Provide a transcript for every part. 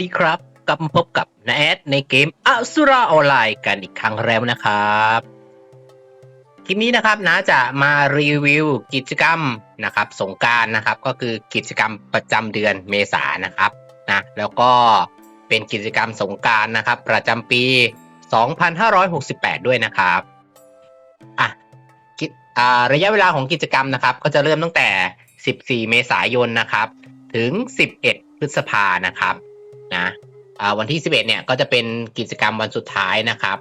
ดีครับกลับมาพบกับนาแอดในเกมอสุราออนไลน์กันอีกครั้งแล้วนะครับ คลิปนี้นะครับนะจะมารีวิวกิจกรรมนะครับ สงการนะครับ ก็คือกิจกรรมประจำเดือนเมษานะครับนะแล้วก็เป็นกิจกรรมสงการนะครับ ประจำปี 2568 ด้วยนะครับอะกิจอ่าระยะเวลาของกิจกรรมนะครับ ก็จะเริ่มตั้งแต่ 14 เมษายนนะครับ ถึง 11 พฤษภานะครับ นะวันที่ 11 เนี่ยก็จะเป็นกิจกรรมวันสุดท้ายนะครับ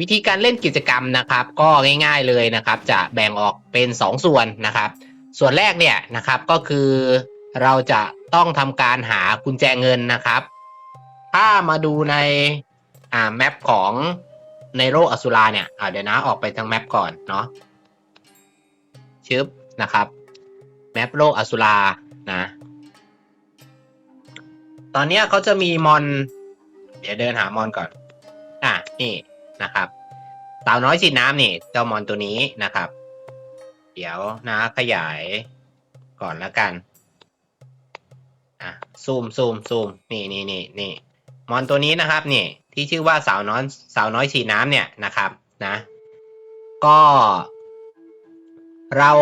วิธีการเล่นกิจกรรมนะครับ ก็ง่าย ๆเลยนะครับ จะแบ่งออกเป็น 2 ส่วนนะครับ ส่วนแรกเนี่ยนะครับก็คือเราจะต้องทำการหากุญแจเงินนะครับ ถ้ามาดูในอ่าแมปของในโลกอสุราเนี่ยอ่าเดี๋ยวนะออกไปทางแมปก่อนเนาะชึบนะครับแมปโลกอสุรานะ ตอนเนี้ยเขาจะมีมอน เดี๋ยวเดินหามอนก่อน อะนี่นะครับสาวน้อยฉีดน้ำนี่เจ้ามอนตัวนี้นะครับ เดี๋ยวนะขยายก่อนแล้วกันอะซูมซูมซูมนี่นี่นี่นี่มอนตัวนี้นะครับนี่ที่ชื่อว่าสาวน้อยสาวน้อยฉีดน้ำเนี่ยนะครับนะ ก็ เรา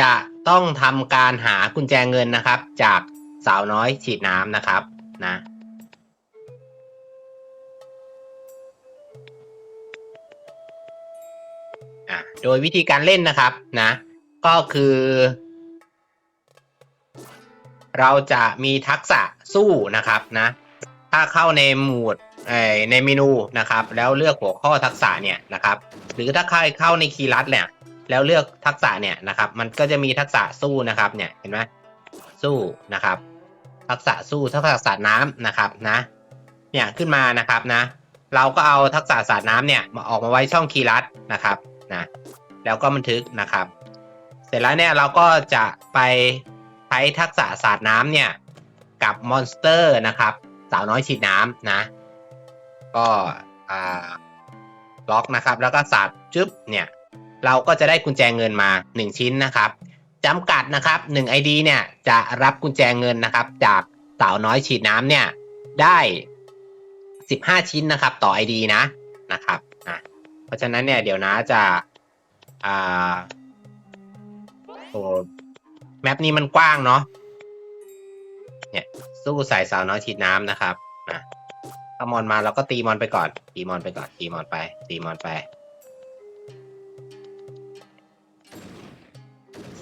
จะต้องทำการหากุญแจเงินนะครับ จากสาวน้อยฉีดน้ำนะครับ นะ โดยวิธีการเล่นนะครับนะ ก็คือ เราจะมีทักษะสู้นะครับนะ ถ้าเข้าในหมวดในเมนูนะครับ แล้วเลือกหัวข้อทักษะเนี่ยนะครับ หรือถ้าใครเข้าในคีย์ลัดเนี่ย แล้วเลือกทักษะเนี่ยนะครับ มันก็จะมีทักษะสู้นะครับเนี่ยเห็นไหมสู้นะครับ ทักษะสู้ทักษะสาดน้ำนะครับนะเนี่ยขึ้นมานะครับนะ เราก็เอาทักษะสาดน้ำเนี่ยมาออกมาไว้ช่องคีย์ลัดนะครับนะแล้วก็บันทึกนะครับ เสร็จแล้วเนี่ยเราก็จะไปใช้ทักษะสาดน้ำเนี่ยกับมอนสเตอร์นะครับสาวน้อยฉีดน้ำนะ ก็อ่าล็อกนะครับ แล้วก็สาดจึ๊บเนี่ยเราก็จะได้กุญแจเงินมา 1 ชิ้นนะครับ จำกัดนะครับ1 ID เนี่ยจะรับกุญแจเงินนะครับ จากสาวน้อยฉีดน้ำเนี่ยได้ 15 ชิ้นนะครับ ต่อ ID นะนะครับอะเพราะฉะนั้นเนี่ยเดี๋ยวนะจะอ่าโอ้แมปนี้มันกว้างเนาะเนี่ยสู้ใส่สาวน้อยฉีดน้ำนะครับอะถ้ามอนมาเราก็ตีมอนไปก่อน ตีมอนไปก่อนตีมอนไปตีมอนไป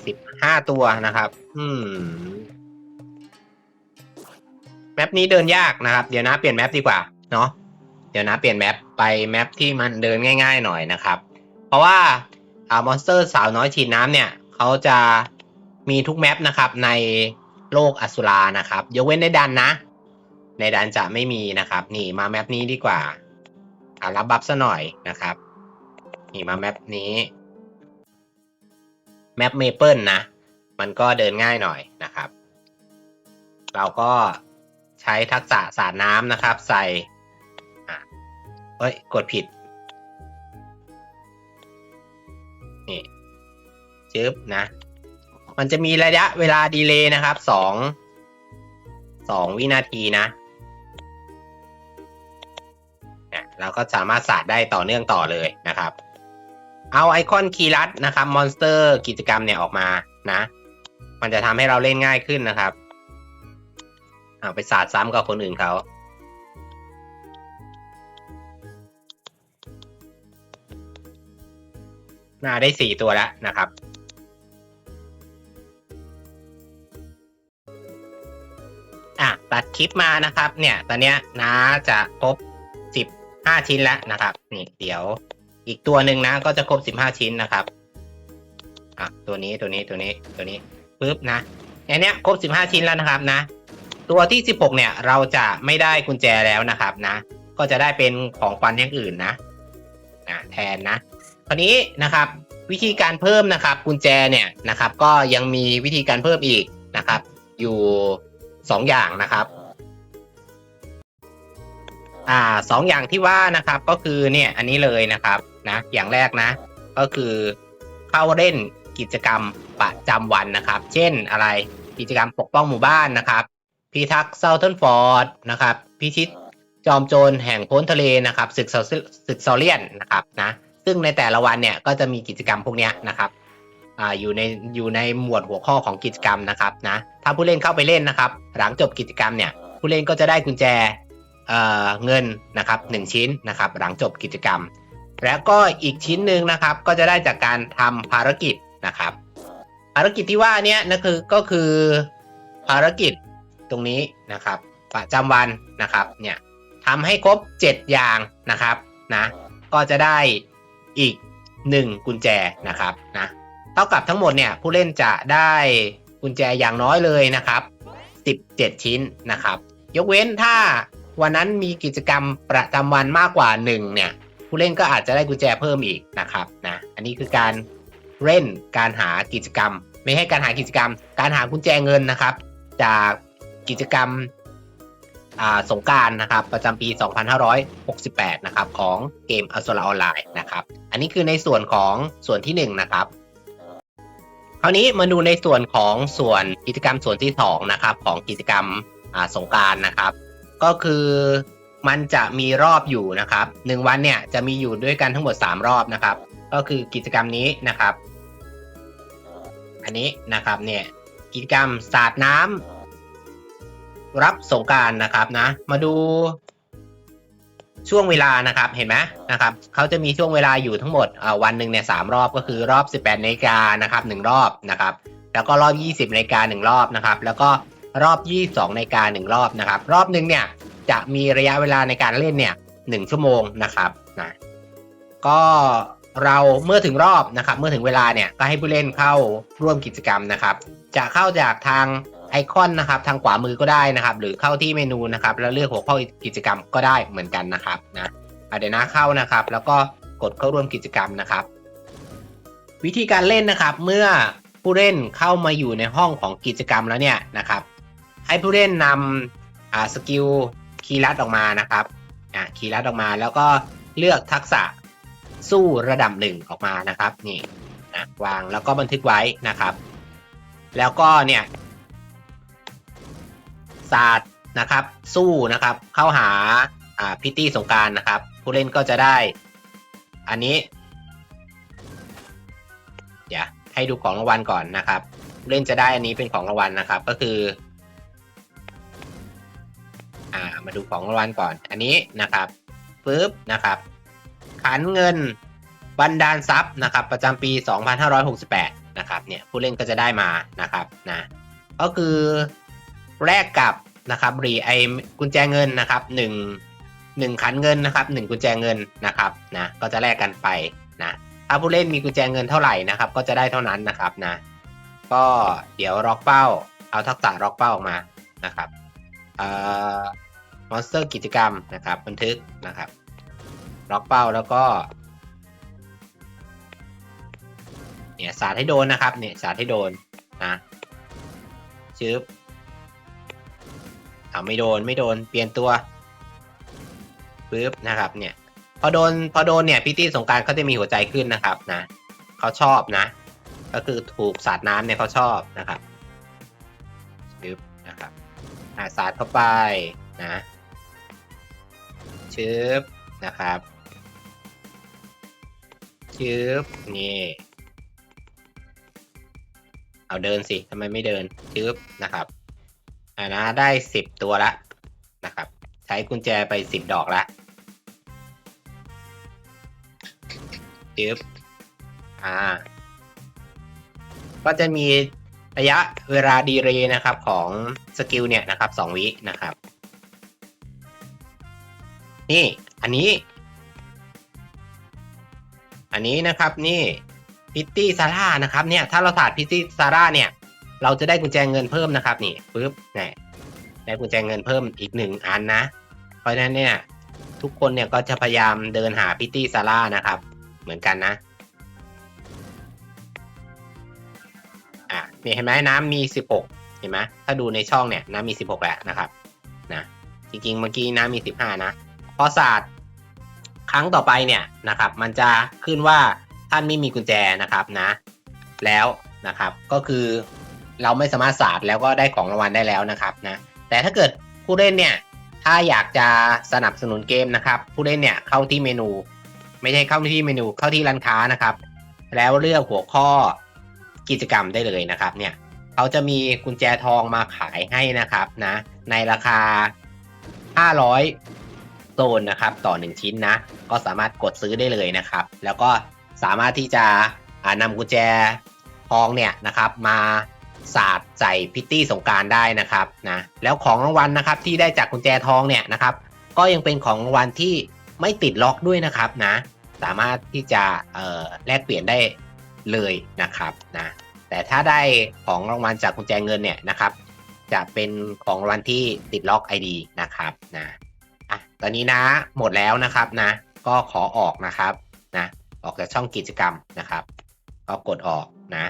สิบห้าตัวนะครับ อืม แมปนี้เดินยากนะครับ เดี๋ยวนะเปลี่ยนแมปดีกว่า เนาะ เดี๋ยวนะเปลี่ยนแมปไปแมปที่มันเดินง่าย ๆ หน่อยนะครับ เพราะว่าอ่ามอนสเตอร์สาวน้อยฉีดน้ำเนี่ย เขาจะมีทุกแมปนะครับในโลกอสุรานะครับ ยกเว้นในดันนะ ในดันจะไม่มีนะครับ นี่มาแมปนี้ดีกว่าอ่ารับบัฟซะหน่อยนะครับ นี่มาแมปนี้ แมปเมเปิลนะ มันก็เดินง่ายหน่อยนะครับ เราก็ใช้ทักษะสาดน้ำนะครับ ใส่อะเอ้ย กดผิด นี่จึ๊บนะ มันจะมีระยะเวลาดีเลย์นะครับสองสองวินาทีนะเราก็สามารถสาดได้ต่อเนื่องต่อเลยนะครับ เอาไอคอนคีย์ลัดนะครับมอนสเตอร์กิจกรรมเนี่ยออกมานะ มันจะทำให้เราเล่นง่ายขึ้นนะครับเอาไปสาดซ้ำกับคนอื่นเขามาได้สี่ตัวแล้วนะครับ อะ ตัดคลิปมานะครับ เนี่ย ตอนเนี้ยน้าจะครบสิบห้าชิ้นแล้วนะครับ นี่เดี๋ยว อีกตัวหนึ่งนะ ก็จะครบสิบห้าชิ้นนะครับ อะ ตัวนี้ตัวนี้ตัวนี้ตัวนี้ปึ๊บนะอันเนี้ยครบสิบห้าชิ้นแล้วนะครับนะ ตัวที่สิบหกเนี่ย เราจะไม่ได้กุญแจแล้วนะครับนะ ก็จะได้เป็นของขวัญอย่างอื่นนะอะแทนนะ คราวนี้นะครับ วิธีการเพิ่มนะครับ กุญแจเนี่ยนะครับ ก็ยังมีวิธีการเพิ่มอีกนะครับ อยู่สองอย่างนะครับอ่าสองอย่างที่ว่านะครับก็คือเนี่ยอันนี้เลยนะครับ นะ อย่างแรกนะ ก็คือเข้าเล่นกิจกรรมประจำวันนะครับ เช่นอะไรกิจกรรมปกป้องหมู่บ้านนะครับ พิทักษ์เซาเทิร์นฟอร์ดนะครับ พิชิตจอมโจรแห่งพ้นทะเลนะครับศึกเซศึกซอเลียนนะครับนะซึ่งในแต่ละวันเนี่ยก็จะมีกิจกรรมพวกนี้นะครับอ่าอยู่ในอยู่ในหมวดหัวข้อของกิจกรรมนะครับนะถ้าผู้เล่นเข้าไปเล่นนะครับ หลังจบกิจกรรมเนี่ยผู้เล่นก็จะได้กุญแจเเงินนะครับหนึ่งชิ้นนะครับ หลังจบกิจกรรม แล้วก็อีกชิ้นหนึ่งนะครับ ก็จะได้จากการทำภารกิจนะครับ ภารกิจที่ว่าเนี้ยนะคือก็คือภารกิจตรงนี้นะครับ ประจำวันนะครับเนี่ยทำให้ครบ 7 อย่างนะครับนะก็จะได้อีก 1 กุญแจนะครับนะเท่ากับทั้งหมดเนี่ยผู้เล่นจะได้กุญแจอย่างน้อยเลยนะครับ 17 ชิ้นนะครับ ยกเว้นถ้าวันนั้นมีกิจกรรมประจำวันมากกว่า 1 เนี่ย ผู้เล่นก็อาจจะได้กุญแจเพิ่มอีกนะครับนะอันนี้คือการเล่นการหากิจกรรม ไม่ให้การหากิจกรรม การหากุญแจเงินนะครับ จากกิจกรรมอ่าสงการนะครับประจำปี 2568 นะครับของเกมอ s โซ a าออนไลน์นะครับ อันนี้คือในส่วนของส่วนที่ 1 นะครับ คราวนี้มาดูในส่วนของส่วนกิจกรรมส่วนที่ 2 นะครับ ของกิจกรรมอ่าสงการนะครับ ก็คือ มันจะมีรอบอยู่นะครับหนึ่งวันเนี่ยจะมีอยู่ด้วยกันทั้งหมด 3 รอบนะครับ ก็คือกิจกรรมนี้นะครับ อันนี้นะครับเนี่ยกิจกรรมสาดน้ำรับสงการนะครับนะ มาดูช่วงเวลานะครับเห็นไหมนะครับเขาจะมีช่วงเวลาอยู่ทั้งหมดวันหนึ่งเนี่ยสามรอบก็คือรอบ 18นาฬิกานะครับหนึ่งรอบนะครับ แล้วก็รอบ 20นาฬิกาหนึ่งรอบนะครับ แล้วก็รอบ 22นาฬิกาหนึ่งรอบนะครับ รอบหนึ่งเนี่ย จะมีระยะเวลาในการเล่นเนี่ยหนึ่งชั่วโมงนะครับนะก็เราเมื่อถึงรอบนะครับ เมื่อถึงเวลาเนี่ยก็ให้ผู้เล่นเข้าร่วมกิจกรรมนะครับ จะเข้าจากทางไอคอนนะครับ ทางขวามือก็ได้นะครับ หรือเข้าที่เมนูนะครับ แล้วเลือกหัวข้อกิจกรรมก็ได้เหมือนกันนะครับนะอะเดี๋ยวนะเข้านะครับ แล้วก็กดเข้าร่วมกิจกรรมนะครับ วิธีการเล่นนะครับ เมื่อผู้เล่นเข้ามาอยู่ในห้องของกิจกรรมแล้วเนี่ยนะครับ ให้ผู้เล่นนำอาสกิล คีย์ลัดออกมานะครับอ่าคีย์ลัดออกมาแล้วก็เลือกทักษะสู้ระดับหนึ่งออกมานะครับนี่นะวางแล้วก็บันทึกไว้นะครับ แล้วก็เนี่ยศาสตร์นะครับ สู้นะครับเข้าหาอ่าพิตตี้สงการนะครับ ผู้เล่นก็จะได้ อันนี้เดี๋ยวให้ดูของรางวัลก่อนนะครับ เล่นจะได้อันนี้เป็นของรางวัลนะครับ ก็คือ มาดูของรางวัลก่อน อันนี้นะครับปึ๊บนะครับ ขันเงินบันดาลทรัพย์นะครับ ประจำปี 2568 นะครับเนี่ยผู้เล่นก็จะได้มานะครับนะก็คือแลกกับนะครับรีไอกุญแจเงินนะครับหนึ่งหนึ่งขันเงินนะครับหนึ่งกุญแจเงินนะครับนะก็จะแลกกันไปนะถ้าผู้เล่นมีกุญแจเงินเท่าไหร่นะครับ ก็จะได้เท่านั้นนะครับนะก็เดี๋ยวล็อกเป้า เอาทักษะล็อกเป้าออกมานะครับเอ่อ มอนสเตอร์กิจกรรมนะครับ บันทึกนะครับล็อกเป้าแล้วก็เนี่ยสาดให้โดนนะครับเนี่ยสาดให้โดนนะชึบเอาไม่โดนไม่โดนเปลี่ยนตัวปึ๊บนะครับเนี่ยพอโดนพอโดนเนี่ยพิตี้สงกรารเขาจะมีหัวใจขึ้นนะครับนะเขาชอบนะ ก็คือถูกสาดน้ำเนี่ยเขาชอบนะครับปึ๊บนะครับอ่าสาดเข้าไปนะ ชึบนะครับชึบนี่ เอาเดินสิทำไมไม่เดินชึบนะครับอ่านะได้สิบตัวละนะครับ ใช้กุญแจไปสิบดอกละจึ๊บอ่า ก็จะมีระยะเวลาดีเรย์นะครับของสกิลเนี่ยนะครับสองวินะครับ นี่ อันนี้ อันนี้นะครับนี่พิตตี้ซาร่านะครับเนี่ยถ้าเราถาดพิตตี้ซาร่าเนี่ย เราจะได้กุญแจเงินเพิ่มนะครับ นี่ปึ๊บเนี่ยได้กุญแจเงินเพิ่มอีกหนึ่งอันนะ เพราะฉะนั้นเนี่ยทุกคนเนี่ยก็จะพยายามเดินหาพิตตี้ซาร่านะครับ เหมือนกันนะอะนี่เห็นไหมน้ำมีสิบหกเห็นไหมถ้าดูในช่องเนี่ยน้ำมีสิบหกแล้วนะครับนะจริงๆเมื่อกี้น้ำมีสิบห้านะ พอศาสตร์ครั้งต่อไปเนี่ยนะครับ มันจะขึ้นว่าท่านไม่มีกุญแจนะครับนะ แล้วนะครับก็คือเราไม่สามารถศาสาดแล้วก็ได้ของรางวัลได้แล้วนะครับนะแต่ถ้าเกิดผู้เล่นเนี่ยถ้าอยากจะสนับสนุนเกมนะครับ ผู้เล่นเนี่ยเข้าที่เมนู ไม่ใช่เข้าที่เมนูเข้าที่ร้านค้านะครับ แล้วเลือกหัวข้อกิจกรรมได้เลยนะครับเนี่ยเขาจะมีกุญแจทองมาขายให้นะครับนะในราคา 500 นนะครับต่อ 1 ชิ้นนะ ก็สามารถกดซื้อได้เลยนะครับ แล้วก็สามารถที่จะนำกุญแจทองเนี่ยนะครับมาสาดใส่พิตตี้สงการได้นะครับนะแล้วของรางวัลนะครับที่ได้จากกุญแจทองเนี่ยนะครับ ก็ยังเป็นของรางวัลที่ไม่ติดล็อกด้วยนะครับนะ สามารถที่จะแลกเปลี่ยนได้เลยนะครับนะแต่ถ้าได้ของรางวัลจากกุญแจเงินเนี่ยนะครับ จะเป็นของรางวัลที่ติดล็อก ID นะครับนะ ตอนนี้นะหมดแล้วนะครับนะ ก็ขอออกนะครับนะออกจากช่องกิจกรรมนะครับ ก็กดออกนะ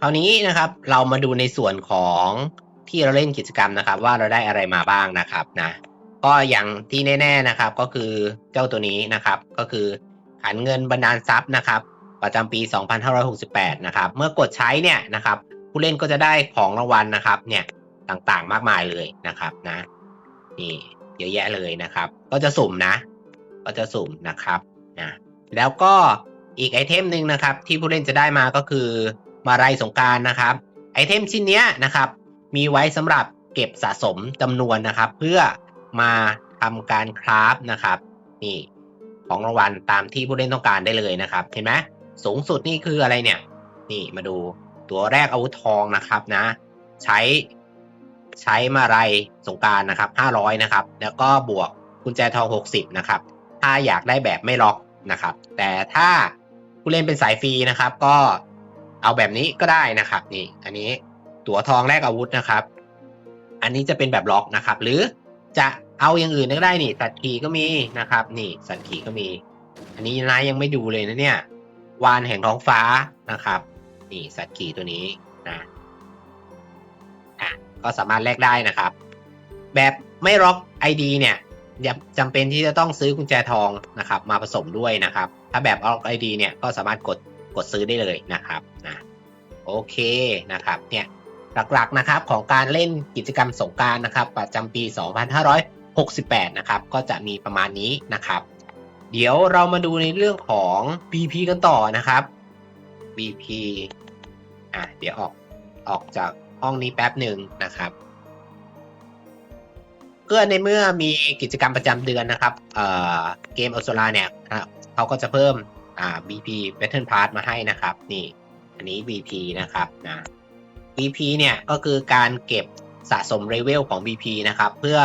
คราวนี้นะครับเรามาดูในส่วนของที่เราเล่นกิจกรรมนะครับ ว่าเราได้อะไรมาบ้างนะครับนะก็อย่างที่แน่ ๆนะครับ ก็คือเจ้าตัวนี้นะครับ ก็คือขันเงินบรรดาลทรัพย์นะครับ ประจำปี 2568 นะครับ เมื่อกดใช้เนี่ยนะครับ ผู้เล่นก็จะได้ของรางวัลนะครับ เนี่ยต่างๆมากมายเลยนะครับนะ นี่เยอะแยะเลยนะครับ ก็จะสุ่มนะ ก็จะสุ่มนะครับนะแล้วก็อีกไอเทมหนึ่งนะครับ ที่ผู้เล่นจะได้มาก็คือมาลัยสงการนะครับ ไอเทมชิ้นเนี้ยนะครับ มีไว้สำหรับเก็บสะสมจำนวนนะครับ เพื่อมาทำการคราฟนะครับ นี่ของรางวัลตามที่ผู้เล่นต้องการได้เลยนะครับ เห็นไหมสูงสุดนี่คืออะไรเนี่ย นี่มาดู ตัวแรกอาวุธทองนะครับนะ ใช้ใช้มาลัยสงการนะครับ500นะครับ แล้วก็บวกกุญแจทอง60นะครับ ถ้าอยากได้แบบไม่ล็อกนะครับ แต่ถ้าผู้เล่นเป็นสายฟรีนะครับ ก็เอาแบบนี้ก็ได้นะครับ นี่ อันนี้ตั๋วทองแลกอาวุธนะครับ อันนี้จะเป็นแบบล็อกนะครับ หรือจะเอาอย่างอื่นก็ได้นี่สัตว์ขี่ก็มีนะครับ นี่สัตว์ขี่ก็มี อันนี้นะยังไม่ดูเลยนะเนี่ยวานแห่งท้องฟ้านะครับ นี่สัตว์ขี่ตัวนี้นะอะก็สามารถแลกได้นะครับ แบบไม่ล็อก ID เนี่ยจำเป็นที่จะต้องซื้อกุญแจทองนะครับ มาผสมด้วยนะครับ ถ้าแบบล็อก ID เนี่ยก็สามารถกดกดซื้อได้เลยนะครับนะโอเคนะครับเนี่ยหลักๆนะครับของการเล่นกิจกรรมสงกรารนะครับประจำปี 2568 นะครับ ก็จะมีประมาณนี้นะครับ เดี๋ยวเรามาดูในเรื่องของ BP กันต่อนะครับ BP อะเดี๋ยวออกออกจากห้องนี้แป๊บหนึ่งนะครับเพื่อในเมื่อมีกิจกรรมประจำเดือนนะครับเอ่อเกมอ s โซลาเนี่ยเขาก็จะเพิ่มอ่า BP Battle Pass มาให้นะครับ นี่ อันนี้ BP นะครับนะ BP เนี่ยก็คือการเก็บสะสมเลเวลของ BP นะครับ เพื่อ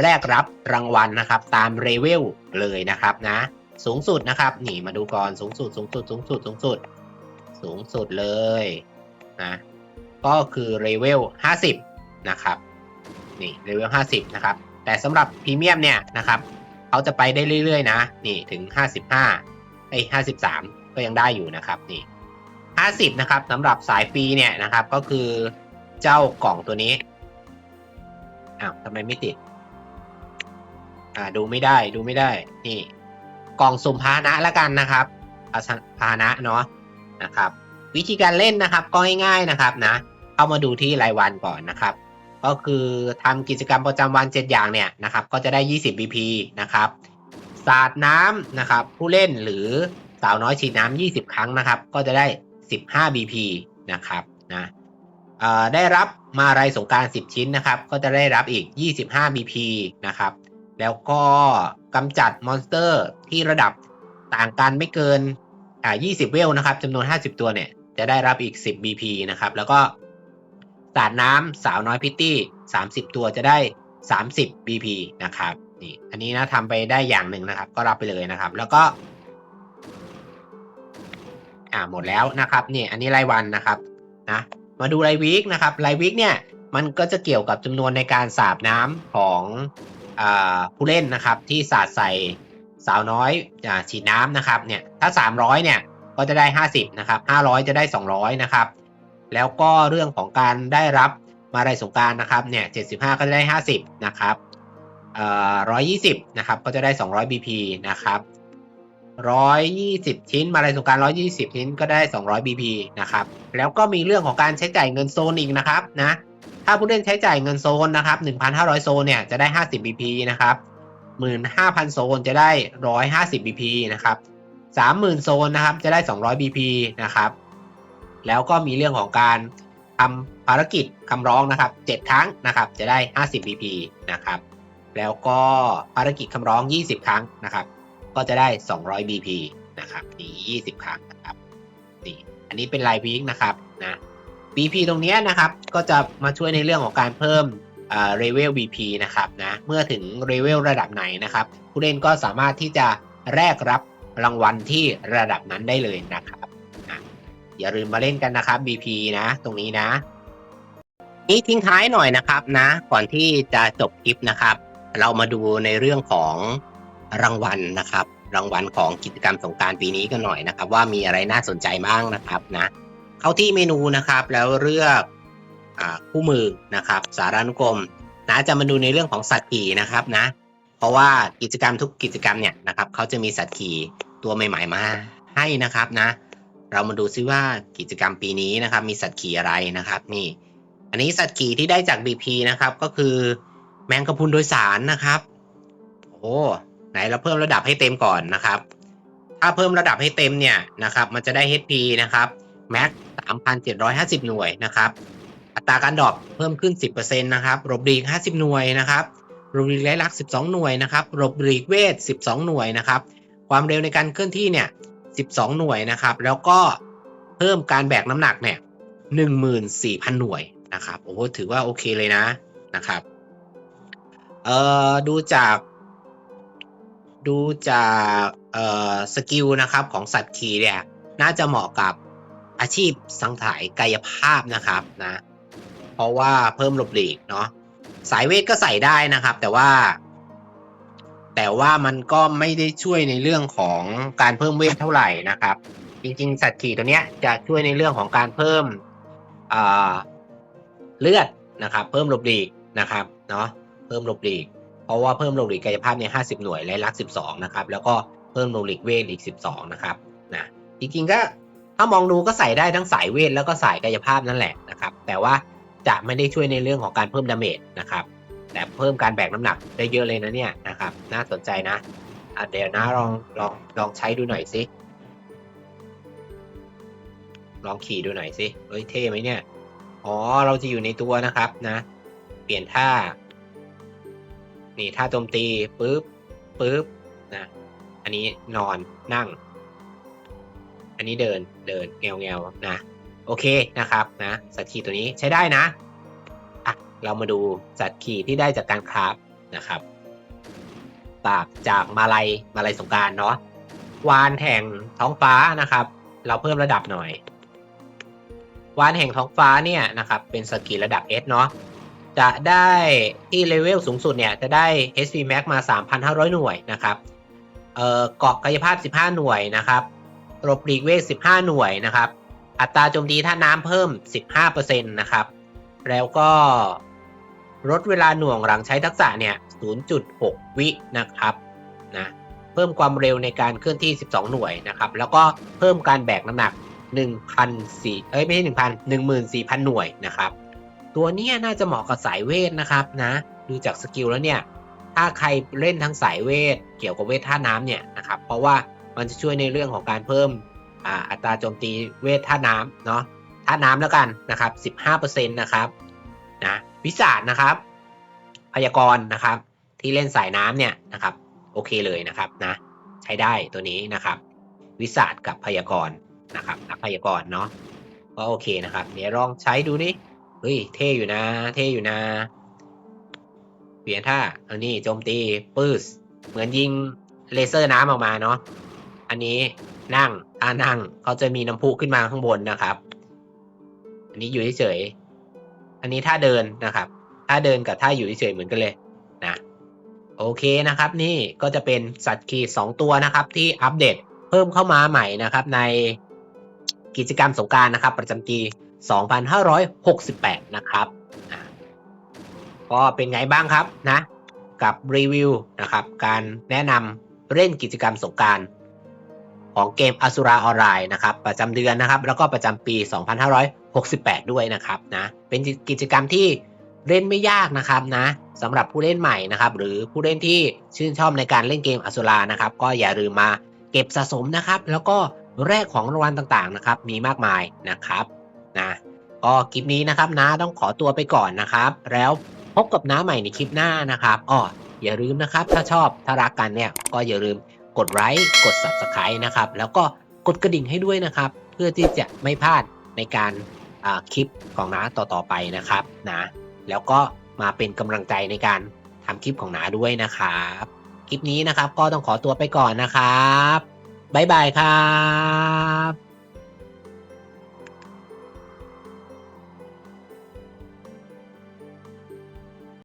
แลกรับรางวัลนะครับ ตามเลเวลเลยนะครับนะ สูงสุดนะครับ นี่มาดูก่อนสูงสุดสูงสุดสูงสุดสูงสุด สูงสุดเลยนะก็คือเลเวล50 นะครับ นี่เลเวล50 นะครับ แต่สำหรับพรีเมียมเนี่ยนะครับเขาจะไปได้เรื่อยๆนะ นี่ถึง 55ไอ้53 ก็ยังได้อยู่นะครับนี่50 นะครับสำหรับสายฟรีเนี่ยนะครับก็คือเจ้ากล่องตัวนี้อ้าวทำไมไม่ติด อ่าดูไม่ได้ดูไม่ได้ นี่ กล่องสุ่มพาหนะแล้วกันนะครับพาหนะเนาะ นะครับ วิธีการเล่นนะครับก็ง่ายๆนะครับนะ เข้ามาดูที่รายวันก่อนนะครับ ก็คือทำกิจกรรมประจำวัน 7 อย่างเนี่ยนะครับ ก็จะได้ 20 BP นะครับ สาดน้ำนะครับ ผู้เล่นหรือสาวน้อยฉีดน้ำ20 ครั้งนะครับ ก็จะได้ 15 BP นะครับนะได้รับมาไรสงการ 10 ชิ้นนะครับ ก็จะได้รับอีก 25 BP นะครับ แล้วก็กำจัดมอนสเตอร์ที่ระดับต่างกันไม่เกิน อ่า20 เวลนะครับจำนวน 50 ตัวเนี่ย จะได้รับอีก 10 BP นะครับ แล้วก็สาดน้ำสาวน้อยพิตตี้ 30 ตัวจะได้ 30 BP นะครับนี่อันนี้นะทำไปได้อย่างหนึ่งนะครับ ก็รับไปเลยนะครับ แล้วก็ อ่าหมดแล้วนะครับนี่อันนี้รายวันนะครับนะมาดูรายวีคนะครับรายวีคเนี่ยมันก็จะเกี่ยวกับจำนวนในการสาบน้ำของอผู้เล่นนะครับ ที่สาดใส่ สาวน้อยอฉีดน้ำนะครับเนี่ยถ้า 300เนี่ยก็จะได้ 50นะครับ500 จะได้ 200นะครับแล้วก็เรื่องของการได้รับมาไรสงการนะครับเนี่ย75 ก็จะได้ 50นะครับเอ่อ120นะครับก็จะได้ 200 BP นะครับ120 ชิ้นมาลัยสงกราร 120 ชิ้นก็ได้ 200 BP นะครับ แล้วก็มีเรื่องของการใช้จ่ายเงินโซนอีกนะครับนะ ถ้าผู้เล่นใช้จ่ายเงินโซนนะครับ 1,500 โซนเนี่ยจะได้ 50 BP นะครับ 15,000 โซนจะได้ 150 BP นะครับ 30,000 โซนนะครับจะได้ 200 BP นะครับ แล้วก็มีเรื่องของการทำภารกิจคำร้องนะครับ 7 ครั้งนะครับจะได้ 50 BP นะครับ แล้วก็ภารกิจคำร้อง 20 ครั้งนะครับ ก็จะได้ 200 BP นะครับนี่20 ครั้งนะครับนี่อันนี้เป็นรายวีคนะครับนะ BP ตรงนี้นะครับก็จะมาช่วยในเรื่องของการเพิ่ม เรเวล BP นะครับนะเมื่อถึงเรเวลระดับไหนนะครับ ผู้เล่นก็สามารถที่จะแลกรับรางวัลที่ระดับนั้นได้เลยนะครับอะอย่าลืมมาเล่นกันนะครับ BP นะ ตรงนี้นะ นี่ทิ้งท้ายหน่อยนะครับนะ ก่อนที่จะจบคลิปนะครับ เรามาดูในเรื่องของรางวัลนะครับ รางวัลของกิจกรรมสงการปีนี้กันหน่อยนะครับ ว่ามีอะไรน่าสนใจบ้างนะครับนะ เข้าที่เมนูนะครับ แล้วเลือก คู่มือนะครับ สารานุกรมนะจะมาดูในเรื่องของสัตว์ขี่นะครับนะ เพราะว่ากิจกรรมทุกกิจกรรมเนี่ยนะครับเขาจะมีสัตว์ขี่ตัวใหม่ๆมาให้นะครับนะ เรามาดูซิว่ากิจกรรมปีนี้นะครับ มีสัตว์ขี่อะไรนะครับ นี่ อันนี้สัตว์ขี่ที่ได้จาก BP นะครับก็คือแมงกะพรุนโดยสารนะครับ โอ้ไหนเราเพิ่มระดับให้เต็มก่อนนะครับ ถ้าเพิ่มระดับให้เต็มเนี่ยนะครับ มันจะได้ HP นะครับแม็ก3,750หน่วยนะครับ อัตราการดรอปเพิ่มขึ้น 10%นะครับรบรีก 50 หน่วยนะครับรบรีกไร้ลัก 12 หน่วยนะครับรบรีกเวท 12 หน่วยนะครับ ความเร็วในการเคลื่อนที่เนี่ย 12 หน่วยนะครับ แล้วก็เพิ่มการแบกน้ำหนักเนี่ย 14,000 หน่วยนะครับ โอ้โห ถือว่าโอเคเลยนะนะครับ เอ่อ ดูจาก ดูจาก เอ่อ สกิลนะครับของสัตว์ขี่เนี่ย น่าจะเหมาะกับอาชีพสังถ่ายกายภาพนะครับนะ ราะว่าเพิ่มหลบหลีกเนาะสายเวทก็ใส่ได้นะครับ แต่ว่า แต่ว่ามันก็ไม่ได้ช่วยในเรื่องของการเพิ่มเวทเท่าไหร่นะครับ จริง ๆ สัตว์ขี่ตัวเนี้ยจะช่วยในเรื่องของการเพิ่มอ่าเลือดนะครับ เพิ่มหลบหลีกนะครับเนาะเพิ่มหลบหลีกเพราะว่าเพิ่มโลบลิกกายภาพเนี่ย50 หน่วยและลัก 12 นะครับ แล้วก็เพิ่มโลลิกเวทอีก 12 นะครับนะจริงๆก็ถ้ามองดูก็ใส่ได้ทั้งสายเวทแล้วก็สายกายภาพนั่นแหละนะครับ แต่ว่า จะไม่ได้ช่วยในเรื่องของการเพิ่มดาเมจนะครับแต่เพิ่มการแบกน้ำหนักได้เยอะเลยนะเนี่ยนะครับน่าสนใจนะเดี๋ยวนะลองลองลองใช้ดูหน่อยสิลองขี่ดูหน่อยสิเฮ้ยเท่ไหมเนี่ยอ๋อเราจะอยู่ในตัวนะครับนะ เปลี่ยนท่า นี่ท่าโจมตีปุ๊บปุ๊บนะอันนี้นอนนั่ง อันนี้เดินเดินแงวแงวนะ โอเคนะครับนะสัตว์ขี่ตัวนี้ใช้ได้นะอะเรามาดูสัตว์ขี่ที่ได้จากการคราฟนะครับปากจากมาลัยมาลัยสงกรารเนาะวานแห่งท้องฟ้านะครับ เราเพิ่มระดับหน่อย วานแห่งท้องฟ้าเนี่ยนะครับ เป็นสกิลระดับ S เนาะจะได้ที่เลเวลสูงสุดเนี่ยจะได้ HP Max มา 3,500 หน่วยนะครับเอ่อเกาะกายภาพ 15 หน่วยนะครับรบปลีกเวท15 หน่วยนะครับ อัตราโจมตีท่าน้ำเพิ่ม 15%นะครับ แล้วก็ลดเวลาหน่วงหลังใช้ทักษะเนี่ย 0.6 วินะครับนะเพิ่มความเร็วในการเคลื่อนที่ 12 หน่วยนะครับ แล้วก็เพิ่มการแบกน้ำหนัก1,400เอ้ยไม่ใช่1,000 14,000 หน่วยนะครับ ตัวนี้น่าจะเหมาะกับสายเวทนะครับนะดูจากสกิลแล้วเนี่ย ถ้าใครเล่นทั้งสายเวท เกี่ยวกับเวทท่าน้ำเนี่ยนะครับ เพราะว่ามันจะช่วยในเรื่องของการเพิ่ม อ่าอัตราโจมตีเวทท่าน้ำเนาะท่าน้ำแล้วกันนะครับ15%นะครับนะวิสาดนะครับ พยากรณ์นะครับ ที่เล่นสายน้ำเนี่ยนะครับโอเคเลยนะครับนะใช้ได้ตัวนี้นะครับ วิสาดกับพยากรณ์นะครับนักพยากรณ์เนาะก็โอเคนะครับ เดี๋ยวลองใช้ดูนี่เฮ้ยเท่อยู่นะ เท่อยู่นะเปลี่ยนท่าอันนี้โจมตีปื้สเหมือนยิงเลเซอร์น้ำออกมาเนาะอันนี้ นั่งท่านั่งเขาจะมีน้ำพุขึ้นมาข้างบนนะครับ อันนี้อยู่เฉยอันนี้ท่าเดินนะครับ ท่าเดินกับท่าอยู่เฉยเหมือนกันเลยนะโอเคนะครับ นี่ก็จะเป็นสัตว์ขีดสองตัวนะครับ ที่อัปเดตเพิ่มเข้ามาใหม่นะครับ ในกิจกรรมสงการนะครับ ประจำปี 2568 นะครับอะก็เป็นไงบ้างครับนะ กับรีวิวนะครับ การแนะนำเล่นกิจกรรมสงการ ของเกมอสุราออนไลน์นะครับประจำเดือนนะครับ แล้วก็ประจำปี 2568 ด้วยนะครับนะเป็นกิจกรรมที่เล่นไม่ยากนะครับนะสำหรับผู้เล่นใหม่นะครับหรือผู้เล่นที่ชื่นชอบในการเล่นเกมอสุรานะครับ ก็อย่าลืมมาเก็บสะสมนะครับ แล้วก็แลกของรางวัลต่างๆนะครับ มีมากมายนะครับนะก็คลิปนี้นะครับนะต้องขอตัวไปก่อนนะครับ แล้วพบกับน้าใหม่ในคลิปหน้านะครับอ้ออย่าลืมนะครับ ถ้าชอบถ้ารักกันเนี่ยก็อย่าลืม กดไลค์กด subscribe นะครับ แล้วก็กดกระดิ่งให้ด้วยนะครับ เพื่อที่จะไม่พลาดในการคลิปของน้าต่อๆไปนะครับนะแล้วก็มาเป็นกำลังใจในการทำคลิปของน้าด้วยนะครับคลิปนี้นะครับก็ต้องขอตัวไปก่อนนะครับบ๊ายบายครับ